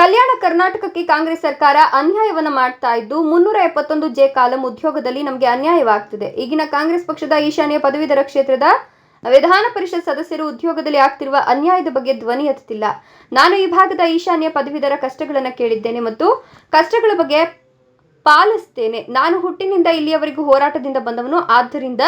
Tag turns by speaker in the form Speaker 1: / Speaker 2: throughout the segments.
Speaker 1: ಕಲ್ಯಾಣ ಕರ್ನಾಟಕಕ್ಕೆ ಕಾಂಗ್ರೆಸ್ ಸರ್ಕಾರ ಅನ್ಯಾಯವನ್ನ ಮಾಡ್ತಾ ಇದ್ದು ಮುನ್ನೂರ ಎಪ್ಪತ್ತೊಂದು ಜೆ ಕಾಲಂ ಉದ್ಯೋಗದಲ್ಲಿ ನಮಗೆ ಅನ್ಯಾಯವಾಗ್ತಿದೆ. ಈಗಿನ ಕಾಂಗ್ರೆಸ್ ಪಕ್ಷದ ಈಶಾನ್ಯ ಪದವೀಧರ ಕ್ಷೇತ್ರದ ವಿಧಾನ ಪರಿಷತ್ ಸದಸ್ಯರು ಉದ್ಯೋಗದಲ್ಲಿ ಆಗ್ತಿರುವ ಅನ್ಯಾಯದ ಬಗ್ಗೆ ಧ್ವನಿ ಎತ್ತುತ್ತಿಲ್ಲ. ನಾನು ಈ ಭಾಗದ ಈಶಾನ್ಯ ಪದವೀಧರ ಕಷ್ಟಗಳನ್ನು ಕೇಳಿದ್ದೇನೆ ಮತ್ತು ಕಷ್ಟಗಳ ಬಗ್ಗೆ ಪಾಲಿಸ್ತೇನೆ. ನಾನು ಹುಟ್ಟಿನಿಂದ ಇಲ್ಲಿಯವರೆಗೂ ಹೋರಾಟದಿಂದ ಬಂದವನು. ಆದ್ದರಿಂದ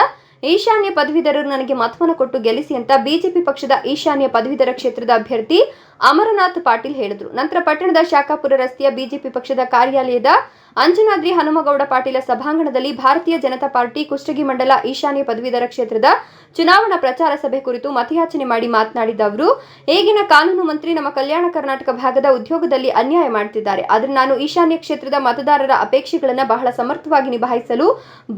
Speaker 1: ಈಶಾನ್ಯ ಪದವೀಧರರು ನನಗೆ ಮತವನ್ನು ಕೊಟ್ಟು ಗೆಲ್ಲಿಸಿ ಅಂತ ಬಿಜೆಪಿ ಪಕ್ಷದ ಈಶಾನ್ಯ ಪದವೀಧರ ಕ್ಷೇತ್ರದ ಅಭ್ಯರ್ಥಿ ಅಮರನಾಥ್ ಪಾಟೀಲ್ ಹೇಳಿದರು. ನಂತರ ಪಟ್ಟಣದ ಶಾಖಾಪುರ ರಸ್ತೆಯ ಬಿಜೆಪಿ ಪಕ್ಷದ ಕಾರ್ಯಾಲಯದ ಅಂಜನಾದ್ರಿ ಹನುಮಗೌಡ ಪಾಟೀಲ ಸಭಾಂಗಣದಲ್ಲಿ ಭಾರತೀಯ ಜನತಾ ಪಾರ್ಟಿ ಕುಷ್ಟಗಿ ಮಂಡಲ ಈಶಾನ್ಯ ಪದವೀಧರ ಕ್ಷೇತ್ರದ ಚುನಾವಣಾ ಪ್ರಚಾರ ಸಭೆ ಕುರಿತು ಮತಯಾಚನೆ ಮಾಡಿ ಮಾತನಾಡಿದ ಅವರು, ಈಗಿನ ಕಾನೂನು ಮಂತ್ರಿ ನಮ್ಮ ಕಲ್ಯಾಣ ಕರ್ನಾಟಕ ಭಾಗದ ಉದ್ಯೋಗದಲ್ಲಿ ಅನ್ಯಾಯ ಮಾಡುತ್ತಿದ್ದಾರೆ ಆದರೆ ನಾನು ಈಶಾನ್ಯ ಕ್ಷೇತ್ರದ ಮತದಾರರ ಅಪೇಕ್ಷೆಗಳನ್ನು ಬಹಳ ಸಮರ್ಥವಾಗಿ ನಿಭಾಯಿಸಲು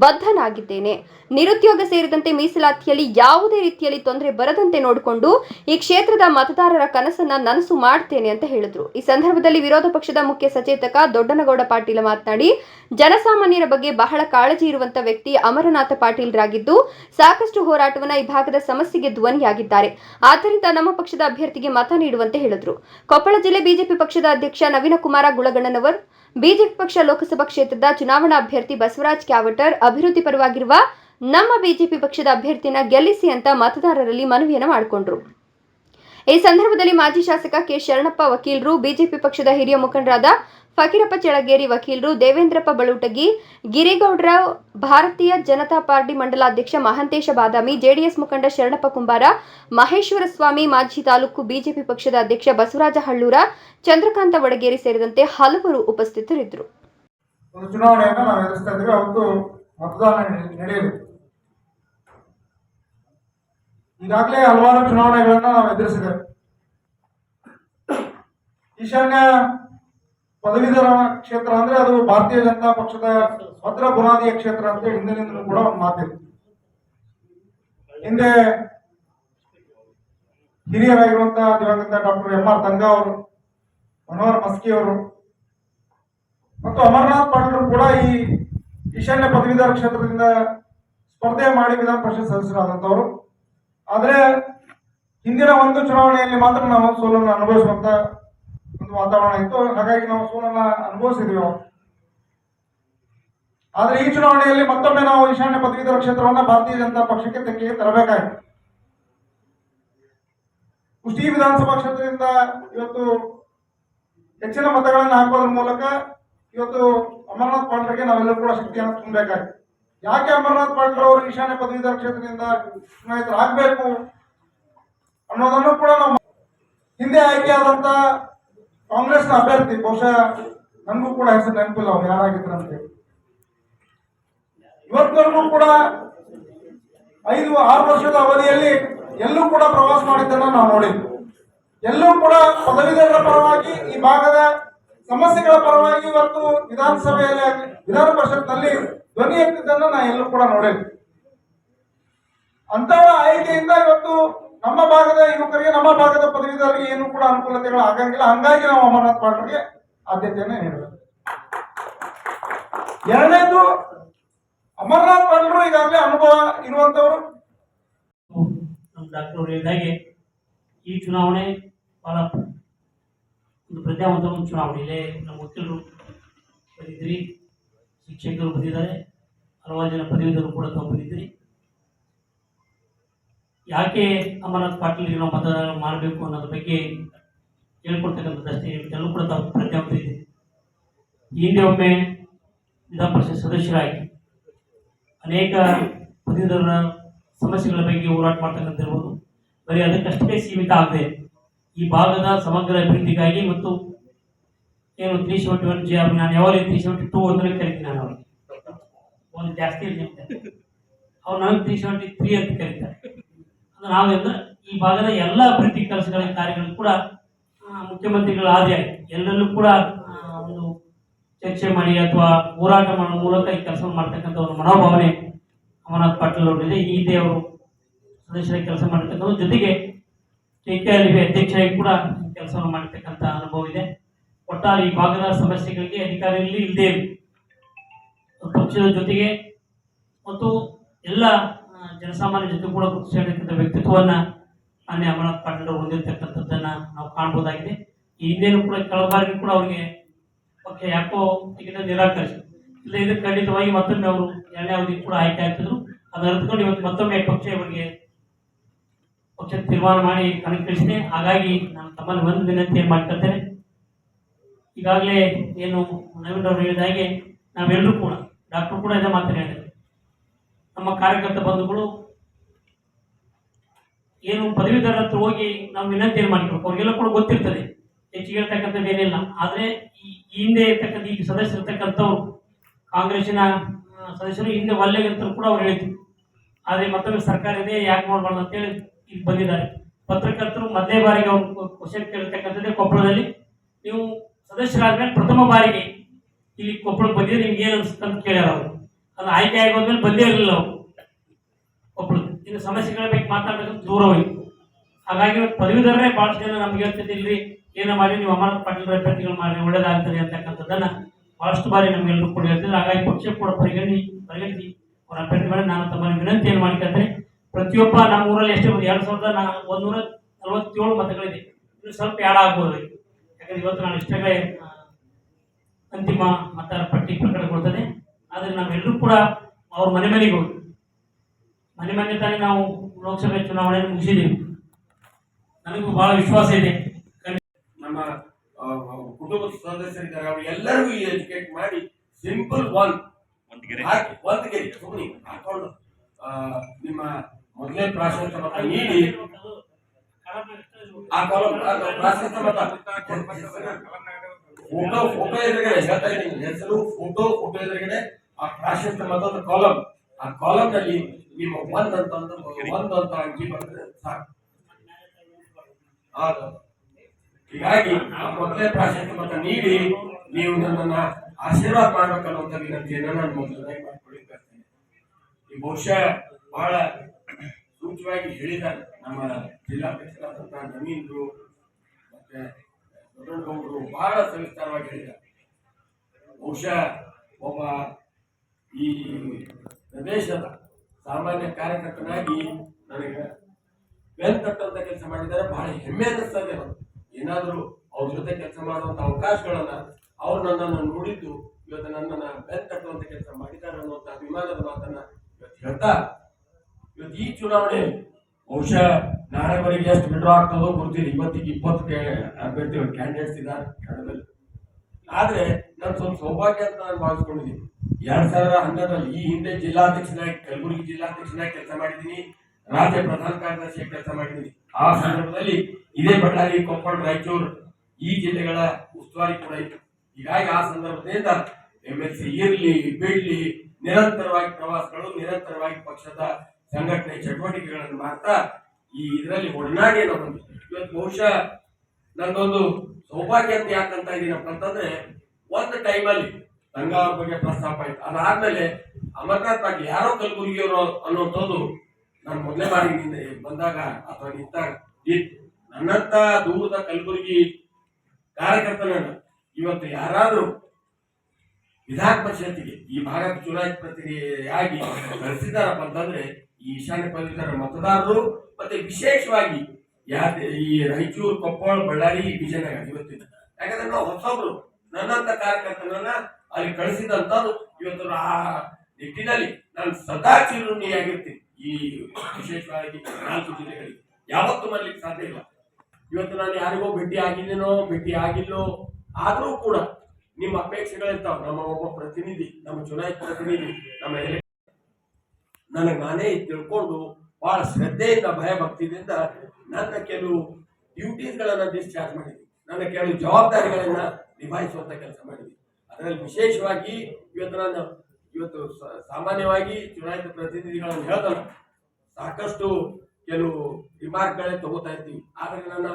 Speaker 1: ಬದ್ಧನಾಗಿದ್ದೇನೆ. ನಿರುದ್ಯೋಗ ಸೇರಿದಂತೆ ಮೀಸಲಾತಿಯಲ್ಲಿ ಯಾವುದೇ ರೀತಿಯಲ್ಲಿ ತೊಂದರೆ ಬರದಂತೆ ನೋಡಿಕೊಂಡು ಈ ಕ್ಷೇತ್ರದ ಮತದಾರರ ಕನಸನ್ನ ನನಸು ಮಾಡ್ತೇನೆ ಅಂತ ಹೇಳಿದ್ರು. ಈ ಸಂದರ್ಭದಲ್ಲಿ ವಿರೋಧ ಪಕ್ಷದ ಮುಖ್ಯ ಸಚೇತಕ ದೊಡ್ಡನಗೌಡ ಪಾಟೀಲ ಮಾತನಾಡಿ, ಜನಸಾಮಾನ್ಯರ ಬಗ್ಗೆ ಬಹಳ ಕಾಳಜಿ ಇರುವಂತಹ ವ್ಯಕ್ತಿ ಅಮರನಾಥ ಪಾಟೀಲ್ರಾಗಿದ್ದು, ಸಾಕಷ್ಟು ಹೋರಾಟವನ್ನ ಈ ಭಾಗದ ಸಮಸ್ಯೆಗೆ ಧ್ವನಿಯಾಗಿದ್ದಾರೆ. ಆದ್ದರಿಂದ ನಮ್ಮ ಪಕ್ಷದ ಅಭ್ಯರ್ಥಿಗೆ ಮತ ನೀಡುವಂತೆ ಹೇಳಿದ್ರು. ಕೊಪ್ಪಳ ಜಿಲ್ಲೆ ಬಿಜೆಪಿ ಪಕ್ಷದ ಅಧ್ಯಕ್ಷ ನವೀನ ಕುಮಾರ ಗುಳಗಣ್ಣನವರ್, ಬಿಜೆಪಿ ಪಕ್ಷ ಲೋಕಸಭಾ ಕ್ಷೇತ್ರದ ಚುನಾವಣಾ ಅಭ್ಯರ್ಥಿ ಬಸವರಾಜ್ ಕ್ಯಾವಟರ್, ಅಭಿವೃದ್ಧಿ ಪರವಾಗಿರುವ ನಮ್ಮ ಬಿಜೆಪಿ ಪಕ್ಷದ ಅಭ್ಯರ್ಥಿನ ಗೆಲ್ಲಿಸಿ ಅಂತ ಮತದಾರರಲ್ಲಿ ಮನವಿಯನ್ನು ಮಾಡಿಕೊಂಡ್ರು. ಈ ಸಂದರ್ಭದಲ್ಲಿ ಮಾಜಿ ಶಾಸಕ ಕೆ ಶರಣಪ್ಪ ವಕೀಲರು, ಬಿಜೆಪಿ ಪಕ್ಷದ ಹಿರಿಯ ಮುಖಂಡರಾದ ಫಕೀರಪ್ಪ ಚಳಗೇರಿ ವಕೀಲರು, ದೇವೇಂದ್ರಪ್ಪ ಬಳುಟಗಿ ಗಿರಿಗೌಡರಾವ್ ಭಾರತೀಯ ಜನತಾ ಪಾರ್ಟಿ ಮಂಡಲಾಧ್ಯಕ್ಷ ಮಹಂತೇಶ ಬಾದಾಮಿ, ಜೆಡಿಎಸ್ ಮುಖಂಡ ಶರಣಪ್ಪ ಕುಂಬಾರ, ಮಹೇಶ್ವರ ಸ್ವಾಮಿ ಮಾಜಿ ತಾಲೂಕು ಬಿಜೆಪಿ ಪಕ್ಷದ ಅಧ್ಯಕ್ಷ ಬಸವರಾಜ ಹಳ್ಳೂರ, ಚಂದ್ರಕಾಂತ ವಡಗೇರಿ ಸೇರಿದಂತೆ ಹಲವರು ಉಪಸ್ಥಿತರಿದ್ದರು.
Speaker 2: ಚುನಾವಣೆಯನ್ನು ನಾವು ಎದುರಿಸ್ತಾ ಇದ್ದೀವಿ, ಅವತ್ತು ಮತದಾನ ನಡೆ- ನಡೆಯಲು ಈಗಾಗಲೇ ಹಲವಾರು ಚುನಾವಣೆಗಳನ್ನು ನಾವು ಎದುರಿಸಿದ್ದೇವೆ. ಈಶಾನ್ಯ ಪದವೀಧರ ಕ್ಷೇತ್ರ ಅಂದ್ರೆ ಅದು ಭಾರತೀಯ ಜನತಾ ಪಕ್ಷದ ಭದ್ರ ಬುನಾದಿಯ ಕ್ಷೇತ್ರ ಅಂತ ಹಿಂದಿನಿಂದಲೂ ಕೂಡ ಒಂದು ಮಾತಿದೆ. ಹಿಂದೆ ಹಿರಿಯರಾಗಿರುವಂತಹ ದಿವಂಗತ ಡಾಕ್ಟರ್ ಎಂ ಆರ್ ತಂಗ ಅವರು, ಮನೋಹರ್ ಮಸ್ಕಿ ಅವರು, ಮತ್ತು ಅಮರನಾಥ್ ಪಾಟೀಲ್ ಕೂಡ ಈ ಈಶಾನ್ಯ ಪದವೀಧರ ಕ್ಷೇತ್ರದಿಂದ ಸ್ಪರ್ಧೆ ಮಾಡಿ ವಿಧಾನ ಪರಿಷತ್ ಸದಸ್ಯರಾದಂಥವರು ಆದರೆ ಹಿಂದಿನ ಒಂದು ಚುನಾವಣೆಯಲ್ಲಿ ಮಾತ್ರ ನಾವು ಸೋಲನ್ನು ಅನುಭವಿಸುವಂತ ಒಂದು ವಾತಾವರಣ ಇತ್ತು. ಹಾಗಾಗಿ ನಾವು ಸೋಲನ್ನ ಅನುಭವಿಸಿದ್ವಿ. ಆದರೆ ಈ ಚುನಾವಣೆಯಲ್ಲಿ ಮತ್ತೊಮ್ಮೆ ನಾವು ಈಶಾನ್ಯ ಪದವೀಧರ ಕ್ಷೇತ್ರವನ್ನ ಭಾರತೀಯ ಜನತಾ ಪಕ್ಷಕ್ಕೆ ತೆಕ್ಕೆಗೆ ತರಬೇಕಾಯಿತು. ಕುಷ್ಟಿ ವಿಧಾನಸಭಾ ಕ್ಷೇತ್ರದಿಂದ ಇವತ್ತು ಹೆಚ್ಚಿನ ಮತಗಳನ್ನು ಹಾಕೋದ್ರ ಮೂಲಕ ಇವತ್ತು ಅಮರನಾಥ್ ಪಾಟ್ರಿಗೆ ನಾವೆಲ್ಲರೂ ಕೂಡ ಶಕ್ತಿಯನ್ನು ತುಂಬಬೇಕಾಗಿದೆ ಯಾಕೆ ಅಮರನಾಥ್ ಪಾಂಡ್ರ ಅವರು ಈಶಾನ್ಯ ಪದವೀಧರ ಕ್ಷೇತ್ರದಿಂದ ಚುನಾಯಿತರಾಗಬೇಕು ಅನ್ನೋದನ್ನು ಕೂಡ ನಾವು ಹಿಂದೆ ಆಯ್ಕೆಯಾದಂತ ಕಾಂಗ್ರೆಸ್ನ ಅಭ್ಯರ್ಥಿ, ಬಹುಶಃ ನನಗೂ ಕೂಡ ಹೆಸರು ನೆನಪಿಲ್ಲ ಅವ್ರು ಯಾರಾಗಿದ್ರು ಅಂತೇಳಿ ಇವತ್ತಿನವರೆಗೂ ಕೂಡ ಐದು, ಆರು ವರ್ಷದ ಅವಧಿಯಲ್ಲಿ ಎಲ್ಲೂ ಕೂಡ ಪ್ರವಾಸ ಮಾಡಿದ್ದನ್ನು ನಾವು ನೋಡಿದ್ವಿ. ಎಲ್ಲೂ ಕೂಡ ಪದವೀಧರರ ಪರವಾಗಿ ಈ ಭಾಗದ ಸಮಸ್ಯೆಗಳ ಪರವಾಗಿ ಇವತ್ತು ವಿಧಾನಸಭೆಯಲ್ಲಿ, ವಿಧಾನ ಪರಿಷತ್ನಲ್ಲಿ ಧ್ವನಿ ಎತ್ತಿದ್ದನ್ನ ನಾ ಎಲ್ಲೂ ಕೂಡ ನೋಡಿದ್ವಿ ಅಂತವರ ಆಯ್ಕೆಯಿಂದ ಇವತ್ತು ನಮ್ಮ ಭಾಗದ ಯುವಕರಿಗೆ, ನಮ್ಮ ಭಾಗದ ಪದವೀಧರಿಗೆ ಏನು ಕೂಡ ಅನುಕೂಲತೆಗಳು ಆಗಂಗಿಲ್ಲ. ಹಂಗಾಗಿ ನಾವು ಅಮರನಾಥ್ ಪಾಟ್ರಿಗೆ ಆದ್ಯತೆಯನ್ನು ನೀಡಬೇಕು. ಎರಡನೇದು, ಅಮರನಾಥ್ ಪಾಟ್ರು ಈಗಾಗಲೇ ಅನುಭವ ಇರುವಂತವರು
Speaker 3: ಡಾಕ್ಟರ್ ಹೇಳಿದಾಗೆ, ಈ ಚುನಾವಣೆ ಬಹಳ ಒಂದು ಚುನಾವಣೆ. ಇಲ್ಲೇ ನಮ್ಮ ವಕೀಲರು ಬಂದಿದ್ದೀರಿ ಶಿಕ್ಷಕರು ಬಂದಿದ್ದಾರೆ. ಹಲವಾರು ಜನ ಪದವೀಧರು ಕೂಡ ತಾವು ಬಂದಿದ್ದೀರಿ ಯಾಕೆ ಅಮರನಾಥ್ ಪಾಟೀಲ್ಗೆ ನಾವು ಮತದಾನ ಮಾಡಬೇಕು ಅನ್ನೋದ್ರ ಬಗ್ಗೆ ಹೇಳ್ಕೊಡ್ತಕ್ಕಂಥದ್ದಷ್ಟೇ ಎಲ್ಲರೂ ಕೂಡ ತಾವು ಈ ಹಿಂದೆ ಒಮ್ಮೆ ವಿಧಾನ ಪರಿಷತ್ ಸದಸ್ಯರಾಗಿ ಅನೇಕ ಪದವೀಧರರ ಸಮಸ್ಯೆಗಳ ಬಗ್ಗೆ ಹೋರಾಟ ಮಾಡ್ತಕ್ಕಂಥಿರ್ಬೋದು ಬರೀ ಅದಕ್ಕಷ್ಟೇ ಸೀಮಿತ ಆಗದೆ ಈ ಭಾಗದ ಸಮಗ್ರ ಅಭಿವೃದ್ಧಿಗಾಗಿ ಮತ್ತು ಏನು ತ್ರೀ ಸೆವೆಂಟಿ ಒನ್ ಜಿ ನಾನು ಯಾವಾಗ ತ್ರೀ ಸೆವೆಂಟಿ ಟೂ ಅಂತಲೇ ಕರಿತೀನಿ ನಾನು ಅವ್ರಿಗೆ. ಒಂದು ಜಾಸ್ತಿ ಇರಲಿ ಅವ್ರು ನನಗೆ ತ್ರೀ ಸೆವೆಂಟಿ ತ್ರೀ ಅಂತ ಕರೀತಾರೆ. ಅಂದ್ರೆ ನಾವೆಲ್ಲ ಈ ಭಾಗದ ಎಲ್ಲ ಅಭಿವೃದ್ಧಿ ಕೆಲಸಗಳ ಕಾರ್ಯಗಳು ಕೂಡ ಮುಖ್ಯಮಂತ್ರಿಗಳ ಆದ್ಯ ಎಲ್ಲರಲ್ಲೂ ಕೂಡ ಒಂದು ಚರ್ಚೆ ಮಾಡಿ ಅಥವಾ ಹೋರಾಟ ಮಾಡೋ ಮೂಲಕ ಈ ಕೆಲಸ ಮಾಡ್ತಕ್ಕಂಥ ಒಂದು ಮನೋಭಾವನೆ ಅಮರನಾಥ್ ಪಾಟೀಲ್ ಅವರಿದೆ ಈ ಹಿಂದೆ ಅವರು ಕೆಲಸ ಮಾಡಿರ್ತಕ್ಕಂಥ ಜೊತೆಗೆ ಕೆ ಕೆ ಅಧ್ಯಕ್ಷರಾಗಿ ಕೂಡ ಕೆಲಸವನ್ನು ಮಾಡಿರ್ತಕ್ಕಂಥ ಅನುಭವ ಇದೆ. ಒಟ್ಟಾರೆ ಈ ಭಾಗದ ಸಮಸ್ಯೆಗಳಿಗೆ ಅಧಿಕಾರಿಗಳಲ್ಲಿ ಇಲ್ಲದೆ ಪಕ್ಷದ ಜೊತೆಗೆ ಮತ್ತು ಎಲ್ಲ ಜನಸಾಮಾನ್ಯ ಜೊತೆ ಕೂಡ ಗುರುತಿಸಿರ್ತಕ್ಕಂಥ ವ್ಯಕ್ತಿತ್ವವನ್ನ ಮಾನ್ಯ ಅಮರನಾಥ್ ಪಾಟೀಲ್ ಅವರು ಹೊಂದಿರತಕ್ಕಂಥದ್ದನ್ನ ನಾವು ಕಾಣ್ಬೋದಾಗಿದೆ. ಈ ಹಿಂದೆನೂ ಕೂಡ ಕಳೆದ ಕೂಡ ಅವರಿಗೆ ಪಕ್ಷ ಯಾಕೋ ಟಿಕೆಟ್ ನಿರಾಕರಿಸಿ ಇಲ್ಲ ಇದು ಖಂಡಿತವಾಗಿ ಮತ್ತೊಮ್ಮೆ ಅವರು ಎರಡನೇ ಅವಧಿ ಕೂಡ ಆಯ್ಕೆ ಆಗ್ತಿದ್ರು. ಅದನ್ನ ಅರ್ಥಕೊಂಡು ಇವತ್ತು ಮತ್ತೊಮ್ಮೆ ಪಕ್ಷ ಇವರಿಗೆ ಪಕ್ಷ ತೀರ್ಮಾನ ಮಾಡಿ ಕಣಕ್ಕಿಳಿಸಿದೆ. ಹಾಗಾಗಿ ನಾನು ತಮ್ಮಲ್ಲಿ ಒಂದು ವಿನಂತಿ ಏನ್ ಮಾಡ್ಕೊಳ್ತೇನೆ. ಈಗಾಗಲೇ ಏನು ನವೀನ್ ಅವರು ಹೇಳಿದ ಹಾಗೆ ನಾವೆಲ್ಲರೂ ಕೂಡ, ಡಾಕ್ಟರ್ ಕೂಡ ಇದೇ ಮಾತನ್ನು ಹೇಳಿದ್ರು. ನಮ್ಮ ಕಾರ್ಯಕರ್ತ ಬಂಧುಗಳು ಏನು ಪದವೀಧರ ಹತ್ರ ಹೋಗಿ ನಾವು ವಿನಂತಿಯನ್ನು ಮಾಡಿರ್ಬೇಕು? ಅವ್ರಿಗೆಲ್ಲ ಕೂಡ ಗೊತ್ತಿರ್ತದೆ. ಹೆಚ್ಚಿಗೆ ಹೇಳ್ತಕ್ಕಂಥದ್ದು ಏನಿಲ್ಲ. ಆದರೆ ಈ ಹಿಂದೆ ಇರ್ತಕ್ಕಂಥ ಈ ಸದಸ್ಯರು ಇರ್ತಕ್ಕಂಥವ್ರು, ಕಾಂಗ್ರೆಸ್ಸಿನ ಸದಸ್ಯರು ಹಿಂದೆ ಒಲ್ಲೆಗಂತರೂ ಕೂಡ ಅವ್ರು ಹೇಳಿದ್ರು. ಆದರೆ ಮತ್ತೊಮ್ಮೆ ಸರ್ಕಾರ ಇದೆ, ಯಾಕೆ ಮಾಡಬಾರ್ದು ಅಂತೇಳಿ ಈಗ ಬಂದಿದ್ದಾರೆ. ಪತ್ರಕರ್ತರು ಮೊದಲೇ ಬಾರಿಗೆ ಅವ್ರು ಕ್ವಶನ್ ಕೇಳಿರ್ತಕ್ಕಂಥದ್ದೇ ಕೊಪ್ಪಳದಲ್ಲಿ ನೀವು ಸದಸ್ಯರಾದ್ಮೇಲೆ ಪ್ರಥಮ ಬಾರಿಗೆ ಇಲ್ಲಿ ಕೊಪ್ಪಳಕ್ಕೆ ಬಂದಿದ್ರೆ ನಿಮ್ಗೆ ಏನು ಅನ್ಸುತ್ತೆ ಅಂತ ಕೇಳ್ಯಾರ ಅವರು. ಅದು ಆಯ್ಕೆ ಆಗೋದ್ಮೇಲೆ ಬಂದೇ ಇರಲಿಲ್ಲ ಅವರು ಕೊಪ್ಪಳ ಇನ್ನು ಸಮಸ್ಯೆಗಳ ಬಗ್ಗೆ ಮಾತಾಡೋದು ದೂರ ಹೋಯ್ತು. ಹಾಗಾಗಿ ಪದವೀಧರರೇ ಭಾಳಷ್ಟು ಜನ ನಮ್ಗೆ ಹೇಳ್ತಿದ್ದಿಲ್ರಿ ಏನೋ ಮಾಡಿ, ನೀವು ಅಮರನಾಥ್ ಪಾಟೀಲ್ ಅಭ್ಯರ್ಥಿಗಳು ಮಾಡಿ ಒಳ್ಳೇದಾಗ್ತದೆ ಅಂತಕ್ಕಂಥದ್ದನ್ನ ಭಾಳಷ್ಟು ಬಾರಿ ನಮ್ಗೆಲ್ಲರೂ ಕೂಡ ಹೇಳ್ತಿದ್ರು. ಹಾಗಾಗಿ ಪಕ್ಷ ಕೂಡ ಪರಿಗಣಿ, ಪರಿಗಣಿಸಿ ಅವರ ಅಭ್ಯರ್ಥಿಗಳನ್ನ ನಾನು ತಮ್ಮನ್ನು ವಿನಂತಿಯನ್ನು ಮಾಡ್ಕೊಂಡ್ರೆ ಪ್ರತಿಯೊಬ್ಬ ನಮ್ಮ ಊರಲ್ಲಿ ಎಷ್ಟೇ ಎರಡು ಸಾವಿರದ ನಾ ಒಂದೂರ ನಲವತ್ತೇಳು ಮತಗಳಿದೆ. ಇನ್ನು ಸ್ವಲ್ಪ ಯಾಡ ಆಗ್ಬೋದು. ಯಾಕಂದ್ರೆ ಇವತ್ತು ನಾನು ಇಷ್ಟಾಗಲೇ ಅಂತಿಮ ಮತದಾರ ಪಟ್ಟಿ ಪ್ರಕಟಗೊಳ್ತದೆ ಆದರೆ ನಾವೆಲ್ಲರೂ ಕೂಡ ಅವ್ರ ಮನೆ ಮನೆಗೆ ಹೋಗಿ ಮನೆ ಮನೆ ತಾನೇ ನಾವು ಲೋಕಸಭೆ ಚುನಾವಣೆಯನ್ನು ಮುಗಿಸಿದ್ದೀವಿ. ನನಗೂ ಬಹಳ ವಿಶ್ವಾಸ ಇದೆ.
Speaker 4: ನಮ್ಮ ಕುಟುಂಬದ ಸದಸ್ಯರಿದ್ದಾರೆ. ಅವ್ರು ಎಲ್ಲರಿಗೂ ಎಜುಕೇಟ್ ಮಾಡಿ ಸಿಂಪಲ್ ಒನ್ ಹಾಕಿ ಒಂದು ಗೆರೆ ಸುಮ್ಮನೆ ಹಾಕೊಂಡು ಆ, ನಿಮ್ಮ ಮೊದಲೇ ಪ್ರಾಶಸ್ತ್ಯ ಮತ ನೀಡಿ ಆ ಕಾಲಂ ಪ್ರಾಶಸ್ತ್ಯ ಮತ. ಫೋಟೋ ಫೋಟೋ ಎದುರುಗಡೆ, ಹೇಳ್ತಾ ಇದ್ದೀನಿ, ಹೆಸರು ಫೋಟೋ ಫೋಟೋ ಎದುರುಗಡೆ ಆ ಪ್ರಾಶಸ್ತ ಮತದ ಕಾಲಂ. ಆ ಕಾಲಂ ನಲ್ಲಿ ನಿಮ್ಮ ಒಂದ್ ಅಂತ ಒಂದ್ ಅಂತ ಅಂಕಿ ಬರ್ತದೆ ಸಾಕು. ಹೀಗಾಗಿ ಆ ಮೊದಲೇ ಪ್ರಾಶಸ್ತ್ಯ ಮತ ನೀಡಿ, ನೀವು ನನ್ನನ್ನ ಆಶೀರ್ವಾದ ಮಾಡ್ಬೇಕನ್ನುವಂತ ವಿನಂತಿಯನ್ನ ನಾನು ಮೊದಲನೇ ಮಾಡ್ಕೊಳ್ಳಿಕ್ಕೆ ಈ ಬಹುಶಃ ಬಹಳ ಸೂಕ್ಷ್ಮವಾಗಿ ಹೇಳಿದ್ದಾರೆ ನಮ್ಮ ಜಿಲ್ಲಾಧ್ಯಕ್ಷರಾದಂತಹ ನವೀನ್ರು ಮತ್ತೆ ದೊಡ್ಡಗೌಡರು ಬಹಳ ಸವಿಸ್ತಾರವಾಗಿ ಹೇಳಿದ್ದಾರೆ ಬಹುಶಃ ಒಬ್ಬ ಈ ಪ್ರದೇಶದ ಸಾಮಾನ್ಯ ಕಾರ್ಯಕರ್ತನಾಗಿ ನನಗೆ ಬೆನ್ ತಟ್ಟಂತ ಕೆಲಸ ಮಾಡಿದ್ದಾರೆ ಬಹಳ ಹೆಮ್ಮೆ ಅನ್ನಿಸ್ತದೆ. ಏನಾದರೂ ಅವ್ರ ಜೊತೆ ಕೆಲಸ ಮಾಡುವಂಥ ಅವಕಾಶಗಳನ್ನ ಅವ್ರು ನನ್ನನ್ನು ನೋಡಿದ್ದು, ಇವತ್ತು ನನ್ನನ್ನು ಬೆನ್ ತಟ್ಟುವಂತ ಕೆಲಸ ಮಾಡಿದ್ದಾರೆ ಅನ್ನುವಂತ ಅಭಿಮಾನದ ಮಾತನ್ನ ಇವತ್ತು ಹೇಳ್ತಾ ಈ ಚುನಾವಣೆ ಬಹುಶಃ ನಾಳೆವರೆಗೆ ಎಷ್ಟು ಬಿಡ್ರೋ ಆಗ್ತದೋ ಗೊತ್ತಿಲ್ಲ. ಇವತ್ತಿಗೆ ಇಪ್ಪತ್ತು ಅಭ್ಯರ್ಥಿ ಕ್ಯಾಂಡಿಡೇಟ್ಸ್ ಇದ್ದಾರೆ ಕಣದಲ್ಲಿ. ಆದ್ರೆ ನಾನು ಸ್ವಲ್ಪ ಸೌಭಾಗ್ಯ ಅಂತ ನಾನು ಭಾವಿಸ್ಕೊಂಡಿದ್ದೀನಿ. ಎರಡ್ ಸಾವಿರದ ಹನ್ನೆರಡರಲ್ಲಿ ಈ ಹಿಂದೆ ಜಿಲ್ಲಾಧ್ಯಕ್ಷನಾಗಿ, ಕಲಬುರಗಿ ಜಿಲ್ಲಾಧ್ಯಕ್ಷನಾಗಿ ಕೆಲಸ ಮಾಡಿದ್ದೀನಿ. ರಾಜ್ಯ ಪ್ರಧಾನ ಕಾರ್ಯದರ್ಶಿಯಾಗಿ ಕೆಲಸ ಮಾಡಿದ್ದೀನಿ. ಆ ಸಂದರ್ಭದಲ್ಲಿ ಇದೇ ಬಳ್ಳಾರಿ, ಕೊಪ್ಪಳ, ರಾಯಚೂರು ಈ ಜಿಲ್ಲೆಗಳ ಉಸ್ತುವಾರಿ ಕೂಡ ಇತ್ತು. ಹೀಗಾಗಿ ಆ ಸಂದರ್ಭದಿಂದ ಎಂ ಎಸ್ ಸಿ ಇರಲಿ, ಬಿಡ್ಲಿ, ನಿರಂತರವಾಗಿ ಪ್ರವಾಸಗಳು, ನಿರಂತರವಾಗಿ ಪಕ್ಷದ ಸಂಘಟನೆ ಚಟುವಟಿಕೆಗಳನ್ನು ಮಾಡ್ತಾ ಈ ಇದರಲ್ಲಿ ಒಡನಾಡಿ ಅನ್ನೋದು ಇವತ್ತು ಬಹುಶಃ ನನ್ನೊಂದು ಸೌಭಾಗ್ಯ ಅಂತ ಯಾಕಂತ ಇದೀನಪ್ಪ ಅಂತಂದ್ರೆ, ಒಂದು ಟೈಮಲ್ಲಿ ಗಂಗಾ ಅವ್ರ ಬಗ್ಗೆ ಪ್ರಸ್ತಾಪ ಆಯ್ತು. ಅದಾದ್ಮೇಲೆ ಅಮರನಾಥ್ ಪಾಟೀಲ್ ಯಾರೋ ಕಲಬುರಗಿಯವರು ಅನ್ನುವಂಥದ್ದು ನಾನು ಮೊದಲೇ ಬಾರಿ ಬಂದಾಗ ಅಥವಾ ನಿಂತಾಗ ಇತ್ತು. ನನ್ನಂತ ದೂರದ ಕಲಬುರಗಿ ಕಾರ್ಯಕರ್ತನನ್ನು ಇವತ್ತು ಯಾರಾದ್ರೂ ವಿಧಾನ ಪರಿಷತ್ತಿಗೆ ಈ ಭಾಗದ ಚುನಾಯಿತ ಪ್ರತಿನಿಧಿಯಾಗಿ ಕಳಿಸಿದಾರಪ್ಪ ಅಂತಂದ್ರೆ ಈಶಾನ್ಯ ಪ್ರದೇಶದ ಮತದಾರರು ಮತ್ತೆ ವಿಶೇಷವಾಗಿ ಯಾ ಈ ರಾಯಚೂರು, ಕೊಪ್ಪಳ, ಬಳ್ಳಾರಿ ವಿಜಯನಗರ ಇವತ್ತಿನ. ಯಾಕಂದ್ರೆ ನಾವು ಹೊಸಬ್ರು, ನನ್ನಂತ ಕಾರ್ಯಕರ್ತನನ್ನ ಅಲ್ಲಿ ಕಳಿಸಿದಂತದ್ದು ಇವತ್ತು ಆ ನಿಟ್ಟಿನಲ್ಲಿ ನಾನು ಸದಾ ಚಿರುಣಿಯಾಗಿರ್ತೀನಿ ಈ ವಿಶೇಷವಾಗಿ ನಾಲ್ಕು ಜಿಲ್ಲೆಗಳಿಗೆ. ಯಾವತ್ತು ಮಾಡ್ಲಿಕ್ಕೆ ಸಾಧ್ಯ ಇಲ್ಲ. ಇವತ್ತು ನಾನು ಯಾರಿಗೋ ಭೇಟಿ ಆಗಿದ್ದೇನೋ ಭೇಟಿ ಆಗಿಲ್ಲೋ, ಆದರೂ ಕೂಡ ನಿಮ್ಮ ಅಪೇಕ್ಷೆಗಳಿರ್ತಾವ ನಮ್ಮ ಒಬ್ಬ ಪ್ರತಿನಿಧಿ, ನಮ್ಮ ಚುನಾಯಿತ ಪ್ರತಿನಿಧಿ, ನಮ್ಮ ನನಗೆ ನಾನೇ ತಿಳ್ಕೊಂಡು ಬಹಳ ಶ್ರದ್ಧೆಯಿಂದ ಭಯ ಭಕ್ತಿಯಿಂದ ನನ್ನ ಕೆಲವು ಡ್ಯೂಟೀಸ್ಗಳನ್ನು ಡಿಸ್ಚಾರ್ಜ್ ಮಾಡಿದ್ವಿ. ನನ್ನ ಕೆಲವು ಜವಾಬ್ದಾರಿಗಳನ್ನ ನಿಭಾಯಿಸುವಂತ ಕೆಲಸ ಮಾಡಿದ್ವಿ. ಅದರಲ್ಲಿ ವಿಶೇಷವಾಗಿ ಇವತ್ತು ನಾನು, ಇವತ್ತು ಸಾಮಾನ್ಯವಾಗಿ ಚುನಾಯಿತ ಪ್ರತಿನಿಧಿಗಳನ್ನು ಹೇಳ್ದಲ್ಲ, ಸಾಕಷ್ಟು ಕೆಲವು ರಿಮಾರ್ಕ್ಗಳೇ ತಗೋತಾ ಇರ್ತೀವಿ. ಆದರೆ ನನ್ನ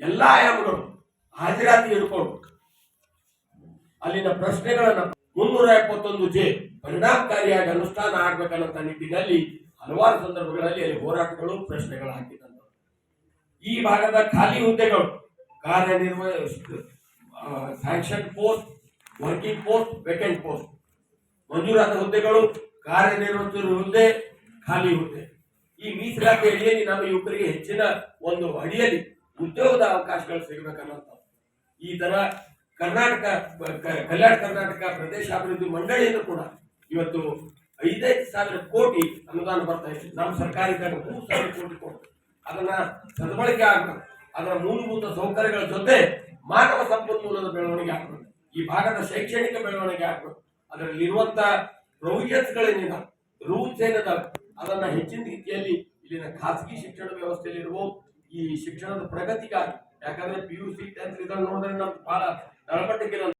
Speaker 4: ಎಲ್ಲಾ ಆಯಾಮಗಳು ಹಾಜರಾತಿ ಹಿಡ್ಕೊಂಡು ಅಲ್ಲಿನ ಪ್ರಶ್ನೆಗಳನ್ನ ಮುನ್ನೂರ ಎಪ್ಪತ್ತೊಂದು ಜೆ ಪರಿಣಾಮಕಾರಿಯಾಗಿ ಅನುಷ್ಠಾನ ಆಗ್ಬೇಕನ್ನಂತ ನಿಟ್ಟಿನಲ್ಲಿ ಹಲವಾರು ಸಂದರ್ಭಗಳಲ್ಲಿ ಅಲ್ಲಿ ಹೋರಾಟಗಳು, ಪ್ರಶ್ನೆಗಳು ಹಾಕಿದಂತ ಈ ಭಾಗದ ಖಾಲಿ ಹುದ್ದೆಗಳು, ಕಾರ್ಯನಿರ್ವ sanction post working post vacant post ಮಂಜೂರಾದ ಹುದ್ದೆಗಳು ಕಾರ್ಯನಿರ್ವಹಿಸಿರುವ ಹುದ್ದೆ, ಖಾಲಿ ಹುದ್ದೆ. ಈ ಮೀಸಲಾತಿ ಅಡಿಯಲ್ಲಿ ನಮ್ಮ ಯುವಕರಿಗೆ ಹೆಚ್ಚಿನ ಒಂದು ಅಡಿಯಲ್ಲಿ ಉದ್ಯೋಗದ ಅವಕಾಶಗಳು ಸಿಗಬೇಕನ್ನೋಂಥ ಈ ತರ ಕರ್ನಾಟಕ ಕಲ್ಯಾಣ ಕರ್ನಾಟಕ ಪ್ರದೇಶಾಭಿವೃದ್ಧಿ ಮಂಡಳಿಯನ್ನು ಕೂಡ ಇವತ್ತು ಐದೈದು ಸಾವಿರ ಕೋಟಿ ಅನುದಾನ ಬರ್ತಾ ಇದೆ. ನಮ್ಮ ಸರ್ಕಾರದಾಗ ಮೂರು ಸಾವಿರ ಕೋಟಿ ಕೊಟ್ಟು ಅದನ್ನ ಸದ್ಬಳಕೆ ಆಗ್ಬೇಕು. ಅದರ ಮೂಲಭೂತ ಸೌಕರ್ಯಗಳ ಜೊತೆ ಮಾನವ ಸಂಪನ್ಮೂಲದ ಬೆಳವಣಿಗೆ ಆಗ್ಬೇಕು. ಈ ಭಾಗದ ಶೈಕ್ಷಣಿಕ ಬೆಳವಣಿಗೆ ಆಗ್ಬೇಕು. ಅದರಲ್ಲಿರುವಂತಹ ಗಳೇನಿದ ರೂಲ್ಸ್ ಏನಿದಾವೆ, ಅದನ್ನ ಹೆಚ್ಚಿನ ರೀತಿಯಲ್ಲಿ ಇಲ್ಲಿನ ಖಾಸಗಿ ಶಿಕ್ಷಣ ವ್ಯವಸ್ಥೆಯಲ್ಲಿರುವ ಈ ಶಿಕ್ಷಣದ ಪ್ರಗತಿಗಾಗಿ, ಯಾಕಂದ್ರೆ ಪಿ ಯು ಸಿ ಟೆಂತ್ ಇದನ್ನು ನೋಡಿದ್ರೆ ನಮ್ಗೆ ಬಹಳ Ahora aparte que los